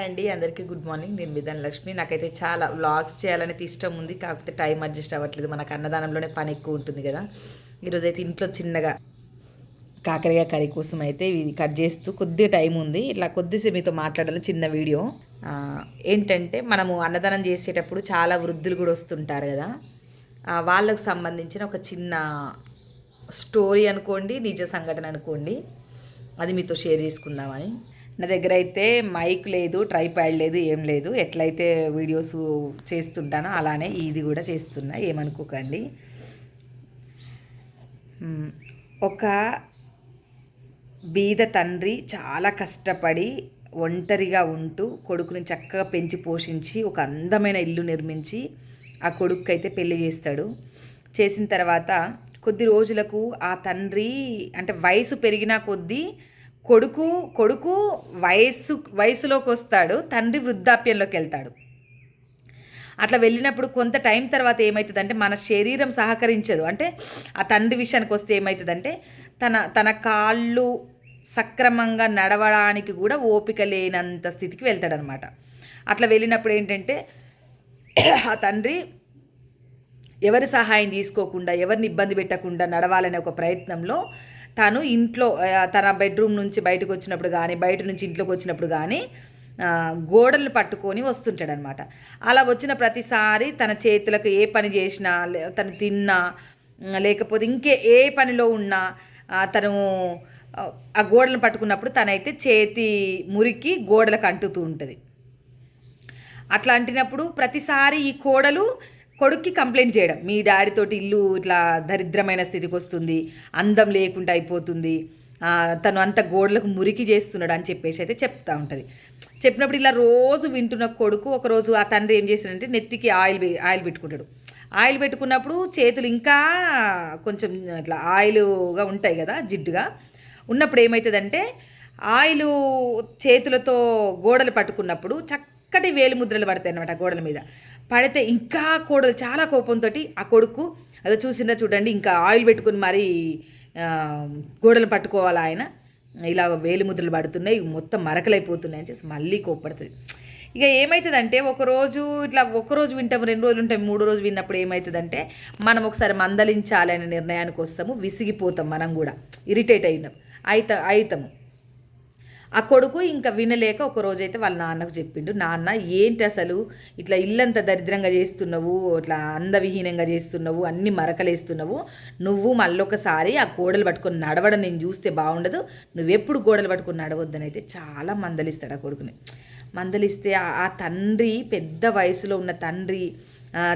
అండి అందరికీ good morning. నేను విధాన లక్ష్మి. నాకైతే చాలా వ్లాగ్స్ చేయాలనేది ఇష్టం ఉంది కాకపోతే టైం అడ్జస్ట్ అవ్వట్లేదు. మనకు అన్నదానంలోనే పని ఎక్కువ ఉంటుంది కదా. ఈరోజు అయితే ఇంట్లో చిన్నగా కాకరకాయ కర్రీ కోసం అయితే ఇది కట్ చేస్తూ కొద్దిగా టైం ఉంది. ఇట్లా కొద్దిసేపు మీతో మాట్లాడాలి చిన్న వీడియో. ఏంటంటే మనము అన్నదానం చేసేటప్పుడు చాలా వృద్ధులు కూడా వస్తుంటారు కదా. వాళ్ళకు సంబంధించిన ఒక చిన్న స్టోరీ అనుకోండి నిజ సంఘటన అనుకోండి. అది మీతో షేర్ చేసుకుందామని. నా దగ్గర అయితే మైక్ లేదు ట్రైప్యాడ్ లేదు ఏం లేదు. ఎట్లయితే వీడియోస్ చేస్తుంటానో అలానే ఇది కూడా చేస్తున్నా ఏమనుకోకండి. ఒక బీద తండ్రి చాలా కష్టపడి ఒంటరిగా ఉంటూ కొడుకుని చక్కగా పెంచి పోషించి ఒక అందమైన ఇల్లు నిర్మించి ఆ కొడుకు అయితే పెళ్ళి చేస్తాడు. చేసిన తర్వాత కొద్ది రోజులకు ఆ తండ్రి అంటే వయసు పెరిగినా కొద్దీ కొడుకు కొడుకు వయస్సు వయసులోకి వస్తాడు తండ్రి వృద్ధాప్యంలోకి వెళ్తాడు అట్లా వెళ్ళినప్పుడు కొంత టైం తర్వాత ఏమవుతుందంటే మన శరీరం సహకరించదు. అంటే ఆ తండ్రి విషయానికి వస్తే ఏమవుతుందంటే తన తన కాళ్ళు సక్రమంగా నడవడానికి కూడా ఓపిక లేనంత స్థితికి వెళ్తాడనమాట. అట్లా వెళ్ళినప్పుడు ఏంటంటే ఆ తండ్రి ఎవరి సహాయం తీసుకోకుండా ఎవరిని ఇబ్బంది పెట్టకుండా నడవాలనే ఒక ప్రయత్నంలో తను ఇంట్లో తన బెడ్రూమ్ నుంచి బయటకు వచ్చినప్పుడు కానీ బయట నుంచి ఇంట్లోకి వచ్చినప్పుడు కానీ గోడలు పట్టుకొని వస్తుంటాడనమాట అలా వచ్చిన ప్రతిసారి తన చేతులకు ఏ పని చేసినా లే- తను తిన్నా లేకపోతే ఇంకే ఏ పనిలో ఉన్నా తను ఆ, ఆ గోడలను పట్టుకున్నప్పుడు తనైతే చేతి మురికి గోడలకు అంటుతూ ఉంటుంది. అట్లా అంటినప్పుడు ప్రతిసారి ఈ కోడలు కొడుక్కి కంప్లైంట్ చేయడం. మీ డాడీతోటి ఇల్లు ఇట్లా దరిద్రమైన స్థితికి వస్తుంది. అందం లేకుండా అయిపోతుంది. తను అంత గోడలకు మురికి చేస్తున్నాడు అని చెప్పేసి అయితే చెప్తా ఉంటుంది. చెప్పినప్పుడు ఇలా రోజు వింటున్న కొడుకు ఒకరోజు ఆ తండ్రి ఏం చేశాడంటే నెత్తికి ఆయిల్ ఆయిల్ పెట్టుకుంటాడు. ఆయిల్ పెట్టుకున్నప్పుడు చేతులు ఇంకా కొంచెం ఇట్లా ఆయిల్గా ఉంటాయి కదా జిడ్డుగా. ఉన్నప్పుడు ఏమవుతుందంటే ఆయిల్ చేతులతో గోడలు పట్టుకున్నప్పుడు చక్కటి వేలు ముద్రలు పడతాయి అన్నమాట గోడల మీద. పడితే ఇంకా కోడలు చాలా కోపంతో ఆ కొడుకు అదో చూసిందా చూడండి ఇంకా ఆయిల్ పెట్టుకుని మరీ గోడలు పట్టుకోవాలి ఆయన. ఇలా వేలు ముద్రలు పడుతున్నాయి మొత్తం మరకలైపోతున్నాయి అని చెప్పి మళ్ళీ కోప్పడుతుంది. ఇక ఏమవుతుందంటే ఒకరోజు ఇట్లా ఒకరోజు వింటాము రెండు రోజులు ఉంటాం మూడు రోజు విన్నప్పుడు ఏమవుతుందంటే మనం ఒకసారి మందలించాలనే నిర్ణయానికి వస్తాము విసిగిపోతాం మనం కూడా ఇరిటేట్ అయినాం అయిత అవుతాము ఆ కొడుకు ఇంకా వినలేక ఒక రోజైతే వాళ్ళ నాన్నకు చెప్పిండు నాన్న ఏంటి అసలు ఇట్లా ఇల్లంతా దరిద్రంగా చేస్తున్నావు ఇట్లా అందవిహీనంగా చేస్తున్నావు అన్ని మరకలేస్తున్నావు నువ్వు మళ్ళొకసారి ఆ గోడలు పట్టుకొని నడవడం నేను చూస్తే బాగుండదు నువ్వెప్పుడు గోడలు పట్టుకొని నడవద్దని అయితే చాలా మందలిస్తాడు ఆ కొడుకుని. మందలిస్తే ఆ- తండ్రి పెద్ద వయసులో ఉన్న తండ్రి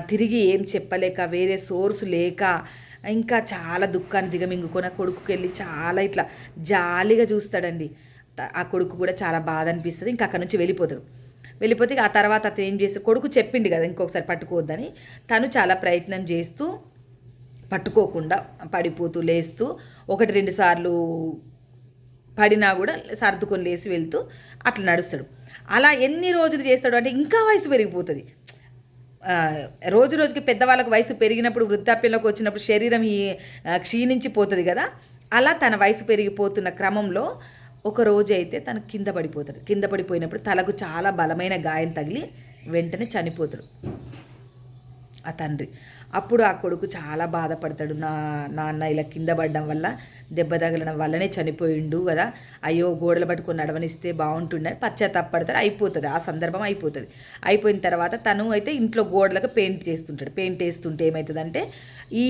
తిరిగి ఏం చెప్పలేక వేరే సోర్స్ లేక ఇంకా చాలా దుఃఖాన్ని దిగమింగుకొని ఆ కొడుకుకి వెళ్ళి చాలా ఇట్లా జాలిగా చూస్తాడండి. ఆ కొడుకు కూడా చాలా బాధ అనిపిస్తుంది ఇంకా అక్కడ నుంచి వెళ్ళిపోతాడు. వెళ్ళిపోతే ఆ తర్వాత అతను ఏం చేస్తే కొడుకు చెప్పిండు కదా ఇంకొకసారి పట్టుకోవద్దని. తను చాలా ప్రయత్నం చేస్తూ పట్టుకోకుండా పడిపోతూ లేస్తూ ఒకటి రెండు సార్లు పడినా కూడా సర్దుకొని లేచి వెళ్తూ అట్లా నడుస్తాడు. అలా ఎన్ని రోజులు చేస్తాడు అంటే ఇంకా వయసు పెరిగిపోతుంది. రోజు రోజుకి పెద్దవాళ్ళకి వయసు పెరిగినప్పుడు వృద్ధాప్యంలోకి వచ్చినప్పుడు శరీరం క్షీణించిపోతుంది కదా. అలా తన వయసు పెరిగిపోతున్న క్రమంలో ఒక రోజు అయితే తను కింద పడిపోతాడు. కింద పడిపోయినప్పుడు తలకు చాలా బలమైన గాయం తగిలి వెంటనే చనిపోతాడు. ఆ తండ్రి. అప్పుడు ఆ కొడుకు చాలా బాధపడతాడు. నా నాన్న ఇలా కింద పడడం వల్ల దెబ్బ తగలడం వల్లనే చనిపోయిండు కదా. అయ్యో గోడలు పట్టుకొని నడవనిస్తే బాగుంటుండే పశ్చాత్తాపడతాడు అయిపోతుంది. ఆ సందర్భం అయిపోతుంది. అయిపోయిన తర్వాత తను అయితే ఇంట్లో గోడలకు పెయింట్ చేస్తుంటాడు. పెయింట్ వేస్తుంటే ఏమవుతుందంటే ఈ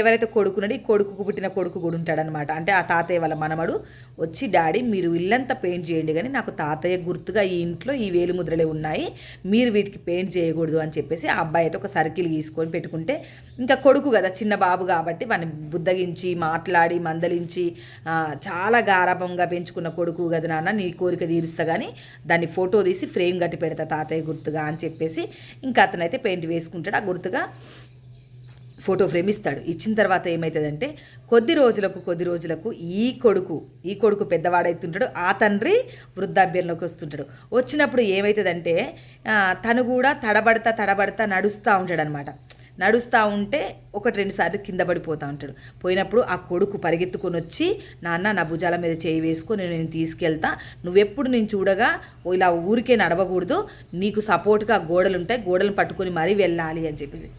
ఎవరైతే కొడుకున్నాడో ఈ కొడుకుకు పుట్టిన కొడుకు కూడా ఉంటాడనమాట అంటే ఆ తాతయ్య వాళ్ళ మనమడు వచ్చి డాడీ మీరు ఇల్లంతా పెయింట్ చేయండి కానీ నాకు తాతయ్య గుర్తుగా ఈ ఇంట్లో ఈ వేలు ముద్రలే ఉన్నాయి. మీరు వీటికి పెయింట్ చేయకూడదు అని చెప్పేసి ఆ అబ్బాయి అయితే ఒక సర్కిల్ గీసుకొని పెట్టుకుంటే ఇంకా కొడుకు కదా చిన్న బాబు కాబట్టి వాడిని బుద్దగించి మాట్లాడి మందలించి చాలా గారాభంగా పెంచుకున్న కొడుకు కదా నాన్న నీ కోరిక తీరుస్తా కానీ దాన్ని ఫోటో తీసి ఫ్రేమ్ కట్టి పెడతా తాతయ్య గుర్తుగా అని చెప్పేసి ఇంకా అతనైతే పెయింట్ వేసుకుంటాడు. ఆ గుర్తుగా ఫోటో ఫ్రేమ్ ఇస్తాడు. ఇచ్చిన తర్వాత ఏమవుతుందంటే కొద్ది రోజులకు కొద్ది రోజులకు ఈ కొడుకు ఈ కొడుకు పెద్దవాడైతుంటాడు ఆ తండ్రి వృద్ధాభ్యంలోకి వస్తుంటాడు. వచ్చినప్పుడు ఏమవుతుందంటే తను కూడా తడబడతా తడబడతా నడుస్తూ ఉంటాడనమాట నడుస్తూ ఉంటే ఒకటి రెండు సార్లు కింద పడిపోతూ ఉంటాడు. పోయినప్పుడు ఆ కొడుకు పరిగెత్తుకొని వచ్చి నాన్న నా భుజాల మీద చేయి వేసుకొని నేను తీసుకెళ్తా. నువ్వెప్పుడు నేను చూడగా ఇలా ఊరికే నడవకూడదు. నీకు సపోర్ట్గా గోడలు ఉంటాయి గోడలను పట్టుకొని మరీ వెళ్ళాలి అని చెప్పేసి.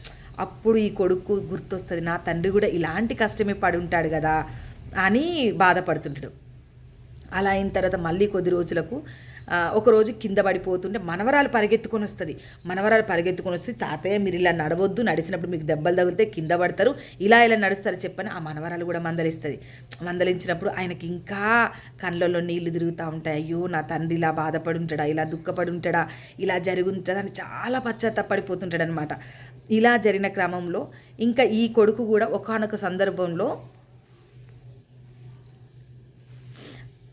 అప్పుడు ఈ కొడుకు గుర్తొస్తుంది నా తండ్రి కూడా ఇలాంటి కష్టమే పడి ఉంటాడు కదా అని బాధపడుతుంటాడు. అలా అయిన తర్వాత మళ్ళీ కొద్ది రోజులకు ఒకరోజు కింద పడిపోతుంటే మనవరాలు పరిగెత్తుకొని వస్తుంది. మనవరాలు పరిగెత్తుకొని వస్తే తాతయ్య మీరు ఇలా నడవద్దు నడిచినప్పుడు మీకు దెబ్బలు తగిలితే కింద పడతారు ఇలా ఇలా నడుస్తారు చెప్పని ఆ మనవరాలు కూడా మందలిస్తుంది. మందలించినప్పుడు ఆయనకి ఇంకా కళ్ళల్లో నీళ్ళు తిరుగుతూ ఉంటాయి. అయ్యో నా తండ్రి ఇలా బాధపడి ఉంటాడా ఇలా దుఃఖపడి ఉంటాడా ఇలా జరుగుంటాడా అని చాలా పశ్చాత్తాపడిపోతుంటాడు అనమాట ఇలా జరిగిన క్రమంలో ఇంకా ఈ కొడుకు కూడా ఒకానొక సందర్భంలో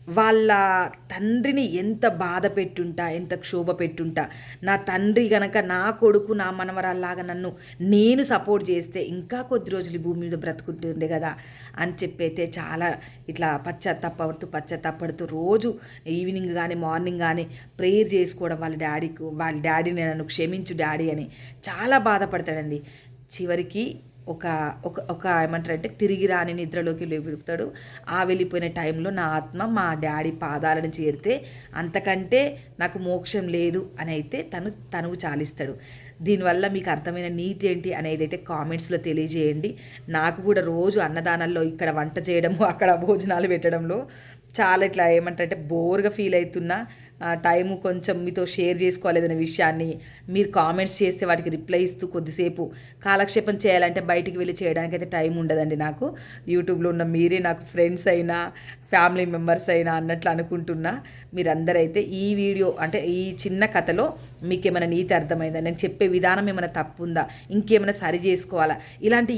వాళ్ళ తండ్రిని ఎంత బాధ పెట్టుంటా ఎంత క్షోభ పెట్టుంటా. నా తండ్రి గనక నా కొడుకు నా మనవరాల్లాగా నన్ను నేను సపోర్ట్ చేస్తే ఇంకా కొద్ది రోజులు భూమి మీద బ్రతుకుంటుండే కదా అని చెప్పైతే చాలా ఇట్లా పశ్చాత్తాపడుతూ పశ్చాత్తాపడుతూ రోజు ఈవినింగ్ కానీ మార్నింగ్ కానీ ప్రేయర్ చేసుకోవడం వాళ్ళ డాడీకి వాళ్ళ డాడీని నన్ను క్షమించు డాడీ అని చాలా బాధపడతాడండి. చివరికి ఒక ఒక ఒక ఏమంటారంటే తిరిగి రాని నిద్రలోకి వెళుతాడు ఆ వెళ్ళిపోయిన టైంలో నా ఆత్మ మా డాడీ పాదాలను చేరితే అంతకంటే నాకు మోక్షం లేదు అని అయితే తను తనువు చాలిస్తాడు. దీనివల్ల మీకు అర్థమైన నీతి ఏంటి అనేది అయితే కామెంట్స్లో తెలియజేయండి. నాకు కూడా రోజు అన్నదానాల్లో ఇక్కడ వంట చేయడము అక్కడ భోజనాలు పెట్టడంలో చాలా ఇట్లా ఏమంటారంటే బోర్గా ఫీల్ అవుతున్నా. టైము కొంచెం మీతో షేర్ చేసుకోలేదనే విషయాన్ని మీరు కామెంట్స్ చేస్తే వాటికి రిప్లై ఇస్తూ కొద్దిసేపు కాలక్షేపం చేయాలంటే బయటికి వెళ్ళి చేయడానికి అయితే టైం ఉండదండి నాకు. యూట్యూబ్లో ఉన్న మీరే నాకు ఫ్రెండ్స్ అయినా ఫ్యామిలీ మెంబర్స్ అయినా అన్నట్లు అనుకుంటున్నా. మీరందరైతే ఈ వీడియో అంటే ఈ చిన్న కథలో మీకు ఏమైనా నీతి అర్థమైందా? నేను చెప్పే విధానం ఏమైనా తప్పు ఉందా ఇంకేమైనా సరి చేసుకోవాలా? ఇలాంటి